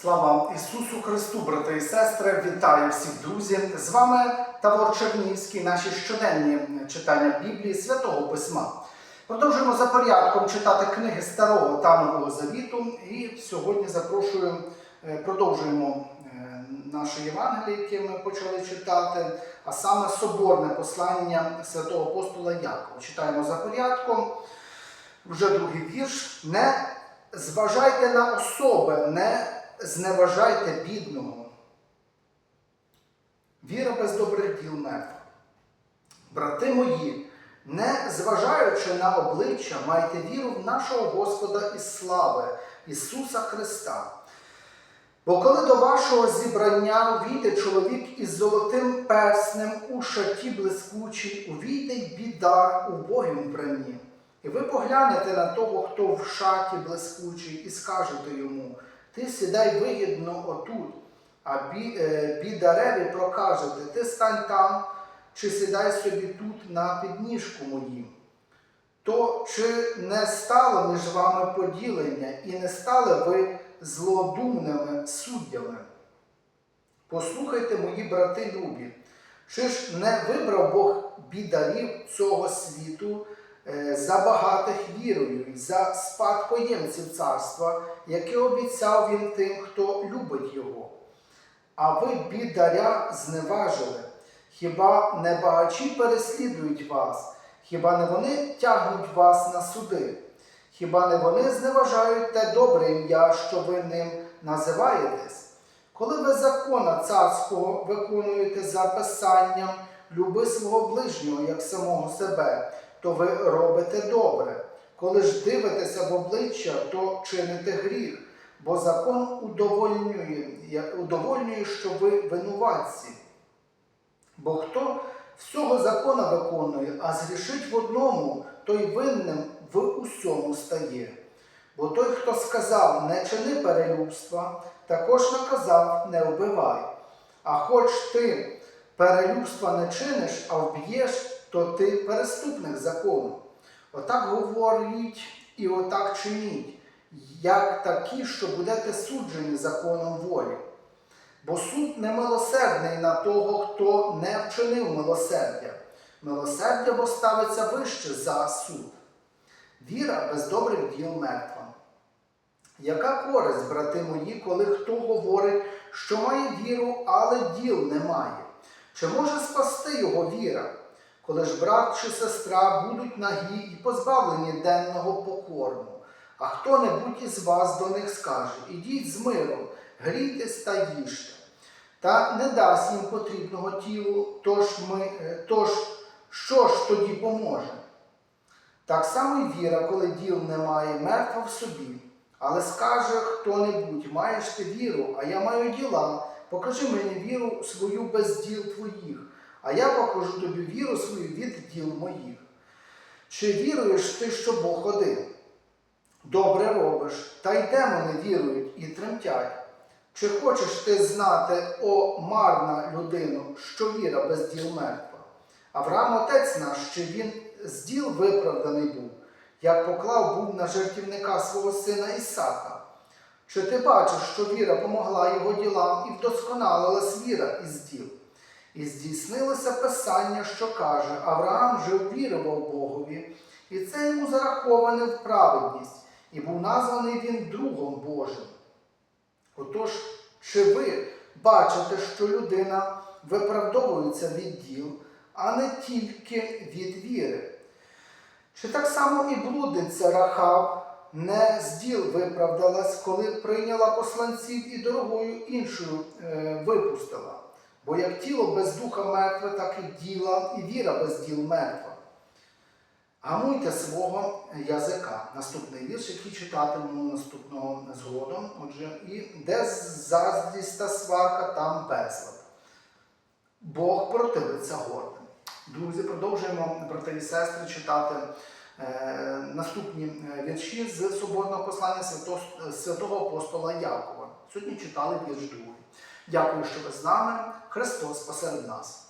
Слава Ісусу Христу, брати і сестри! Вітаю всіх друзів! З вами Тавор Чернівський, наші щоденні читання Біблії Святого Письма. Продовжуємо за порядком читати книги Старого та Нового Завіту. І сьогодні запрошую, е, продовжуємо е, наше Євангеліє, яке ми почали читати, а саме соборне послання святого апостола Якова. Читаємо за порядком. Вже другий вірш. Не зважайте на особи, не зневажайте бідного. Віра без добрих діл мертва. Брати мої, не зважаючи на обличчя, майте віру в нашого Господа і слави Ісуса Христа. Бо коли до вашого зібрання увійде чоловік із золотим перснем у шаті блискучій, увійде й бідар у богім вбранні. І ви поглянете на того, хто в шаті блискучий, і скажете йому: Ти сідай вигідно отут, а бі, е, бідареві прокажете, ти стань там, чи сідай собі тут на підніжку моїм. То чи не стало між вами поділення, і не стали ви злодумними суддями? Послухайте, мої брати любі, чи ж не вибрав Бог бідарів цього світу за багатих вірою, за спадкоємців царства, яке обіцяв він тим, хто любить його? А ви бідаря зневажили. Хіба не багачі переслідують вас? Хіба не вони тягнуть вас на суди? Хіба не вони зневажають те добре ім'я, що ви ним називаєтесь? Коли ви закона царського виконуєте за писанням люби свого ближнього, як самого себе, то ви робите добре. Коли ж дивитеся в обличчя, то чините гріх, бо закон удовольнює, удовольнює, що ви винуватці. Бо хто всього закона виконує, а згрішить в одному, той винним в усьому стає. Бо той, хто сказав не чини перелюбства, також наказав не вбивай. А хоч ти перелюбства не чиниш, а вб'єш, то ти переступник закону. Отак говоріть і отак чиніть, як такі, що будете суджені законом волі. Бо суд не милосердний на того, хто не вчинив милосердя. Милосердя бо ставиться вище за суд. Віра без добрих діл мертва. Яка користь, брати мої, коли хто говорить, що має віру, але діл не має? Чи може спасти його віра? Коли ж брат чи сестра будуть нагі і позбавлені денного покорму, а хто-небудь із вас до них скаже: Ідіть з миром, грійтесь та їжте, та не дасть їм потрібного тілу, тож, ми, е, тож що ж тоді поможе? Так само й віра, коли діл немає, мертва в собі. Але скаже хто-небудь, маєш ти віру, а я маю діла, покажи мені віру свою без діл твоїх, а я покажу тобі віру свою від діл моїх. Чи віруєш ти, що Бог один? Добре робиш, та й демони вірують і тремтять. Чи хочеш ти знати, о марна людину, що віра без діл мертва? Авраам отець наш, чи він з діл виправданий був, як поклав був на жертівника свого сина Ісака? Чи ти бачиш, що віра помогла його ділам і вдосконалилась віра із діл? І здійснилося писання, що каже: Авраам же вірував Богові, і це йому зараховане в праведність, і був названий він другом Божим. Отож, чи ви бачите, що людина виправдовується від діл, а не тільки від віри? Чи так само і блудниця Рахав не з діл виправдалась, коли прийняла посланців і дорогою іншою е, випустила? Бо як тіло без духа мертве, так і діла, і віра без діл мертва. Гамуйте свого язика. Наступний вірш, який читатимемо наступного згодом. Отже, і де заздрість та сварка, там безлад. Бог противиться гордим. Друзі, продовжуємо, брати і сестри, читати е, наступні е, вірші з соборного послання свято, святого апостола Якова. Сьогодні читали вірш другий. Дякую, що ви з нами. Христос посеред нас.